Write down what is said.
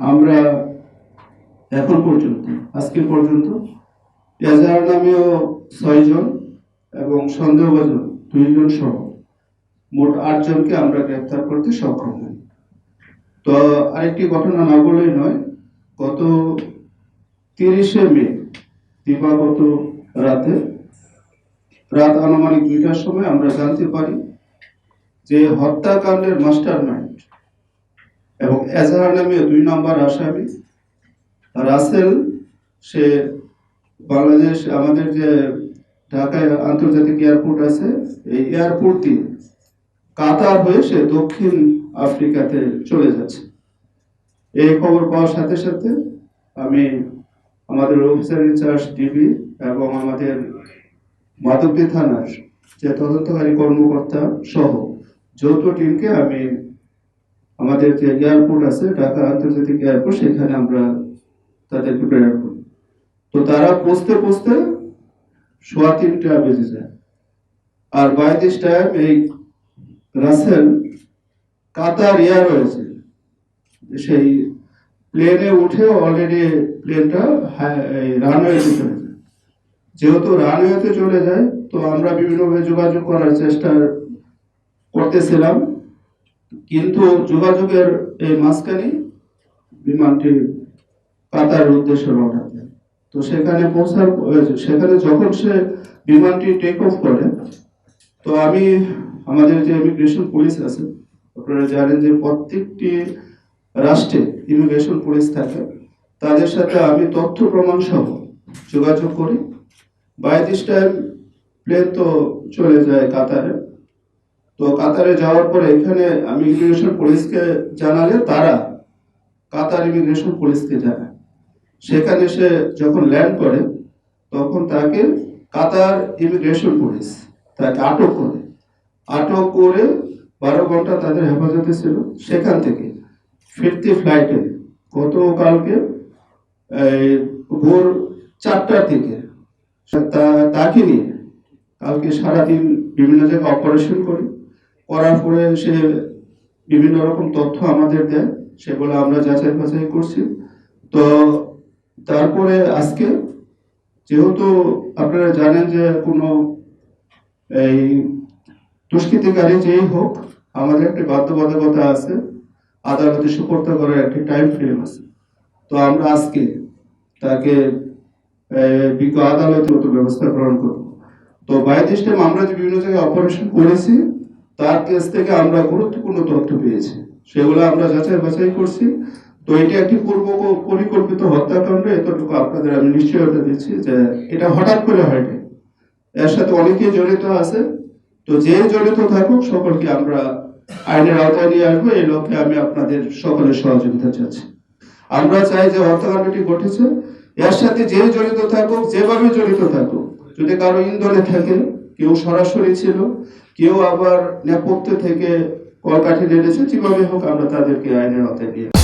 আমরা এখন পর্যন্ত, আজকে পর্যন্ত এজাহার নামেও ছয়জন এবং সন্দেহভাজন দুইজন সহ মোট আটজনকে আমরা গ্রেপ্তার করতে সক্ষম হই। তো আরেকটি ঘটনা না বলেই নয়, গত তিরিশে মে, দিবাগত রাতে, রাত আনুমানিক দুইটার সময় আমরা জানতে পারি যে হত্যাকাণ্ডের মাস্টার মাইন্ড এবং এজাহার নামে দুই নম্বর আসামি রাসেল, সে বাংলাদেশ, আমাদের যে ঢাকায় আন্তর্জাতিক এয়ারপোর্ট আছে, এই এয়ারপোর্টটি কাতার হয়ে সে দক্ষিণ আফ্রিকাতে চলে যাচ্ছে। এই খবর পাওয়ার সাথে সাথে আমি আমাদের অফিসার ইনচার্জ ডিবি এবং আমাদের মাধবদী থানার যে তদন্তকারী কর্মকর্তা সহ যৌথ টিমকে আমি আমাদের যে এয়ারপোর্ট আছে, ঢাকা আন্তর্জাতিক এয়ারপোর্ট, সেখানে আমরা তাদেরকে প্রেরণ করি। তো তারা পৌঁছতে পৌঁছতে সোয়া তিনটা বেজে যায়। আর বাই দিস টাইম এই রাসেল কাতার এয়ারওয়েজে সেই প্লেনে উঠে অলরেডি প্লেনটা রানওয়েতে চলে যায়। যেহেতু রানওয়েতে চলে যায়, তো আমরা বিভিন্নভাবে যোগাযোগ করার চেষ্টা করতেছিলাম। কিন্তু যোগাযোগের এই মাঝখানে বিমানটি কাতারের উদ্দেশ্যে রওনা দেয়। তো সেখানে পৌঁছার সেখানে যখন সে বিমানটি টেক অফ করে, তো আমি, আমাদের যে ইমিগ্রেশন পুলিশ আছে, আপনারা জানেন যে প্রত্যেকটি রাষ্ট্রে ইমিগ্রেশন পুলিশ থাকে। তাদের সাথে আমি তথ্য প্রমাণ সহ যোগাযোগ করি। বাই টাইম প্লেন তো চলে যায় কাতারে। তো কাতারে যাওয়ার পরে এখানে আমি ইমিগ্রেশন পুলিশকে জানালে তারা কাতার ইমিগ্রেশন পুলিশকে জানায়। সেখানে সে যখন ল্যান্ড করে, তখন তাকে কাতার ইমিগ্রেশন পুলিশ তাকে আটক করে। আটক করে বারো ঘণ্টা তাদের হেফাজতে ছিল। সেখান থেকে ফিরতি ফ্লাইটে গতকালকে ভোর চারটার দিকে তাকে নিয়ে কালকে সারাদিন বিভিন্ন জায়গায় অপারেশন করি। করার পরে সে বিভিন্ন রকম তথ্য আমাদের দেয় সেগুলো আমরা যাচাই বাছাই করছি। তো তারপরে আজকে যেহেতু আপনারা জানেন যে কোনো এই দুষ্কৃতিকারী যেই হোক, আমাদের একটি বাধ্যবাধকতা আছে, আদালতে সুপর্দ করার একটি টাইম ফ্রেম আছে। তো আমরা আজকে তাকে বিজ্ঞ আদালতে মতো ব্যবস্থা গ্রহণ করব। তো বাই টাইম আমরা যে বিভিন্ন জায়গায় অপারেশন করেছি তার কেস থেকে আমরা গুরুত্বপূর্ণ তথ্য পেয়েছি। সেগুলো আমরা যাচাই বাছাই করছি। তো এটা একটি পূর্ব পরিকল্পিত হত্যাকাণ্ড। এতটুকু আপনাদের আমি নিশ্চয়তা দিচ্ছি যে এটা হঠাৎ করে হয়নি এর সাথে অনেকেই জড়িত আছে। তো যে জড়িত থাকুক, সকলকে আমরা আইনের আওতায় নিয়ে আসব। এই লক্ষ্যে আমি আপনাদের সকলের সহযোগিতা চাচ্ছি। আমরা চাই যে হত্যাকাণ্ডটি ঘটেছে। এর সাথে যে জড়িত থাকুক, যেভাবে জড়িত থাকুক, যদি কারও ইন্ধনে থাকে, কেউ সরাসরি ছিল কেউ আবার নেপথ্যে থেকে কলকাঠি নেড়েছে যেভাবে হোক আমরা তাদেরকে আইনের আওতায় নিয়ে।